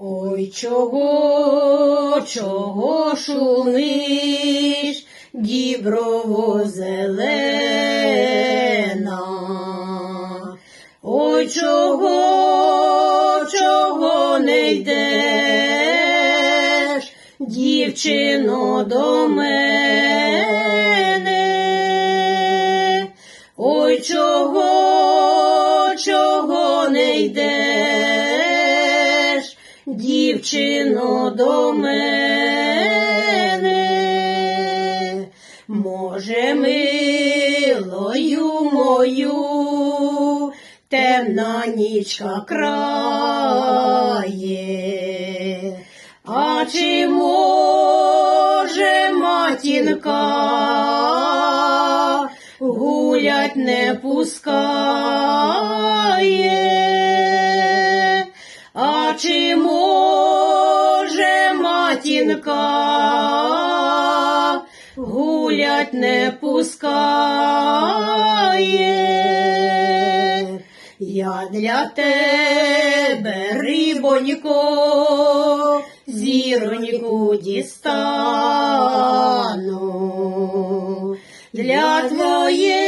Ой, чого, чого шумиш, діброво зелена? Ой, чого, чого не йдеш, дівчино, до мене? Ой, чого, чого не йдеш, дівчино, до мене? Може, милою мою, темна нічка крає, а чи може матінка гулять не пускає, матінка гулять не пускає? Я для тебе, рибонько, зіроньку дістану. Для твоєї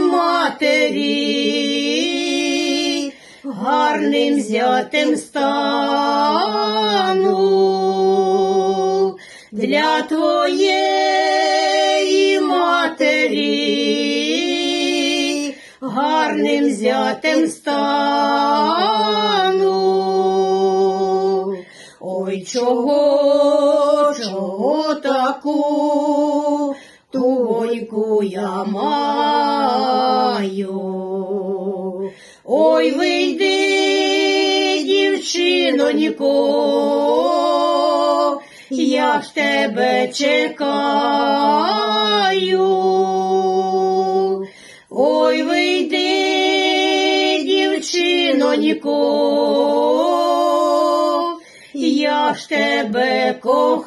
матері гарним зятем стану. Для твоєї матері гарним зятем стану. Ой, чого, чого таку тугоньку я маю? Ой, вийди, дівчинонько, я ж тебе чекаю. Ой, вийди, дівчинонько, я ж тебе кохаю.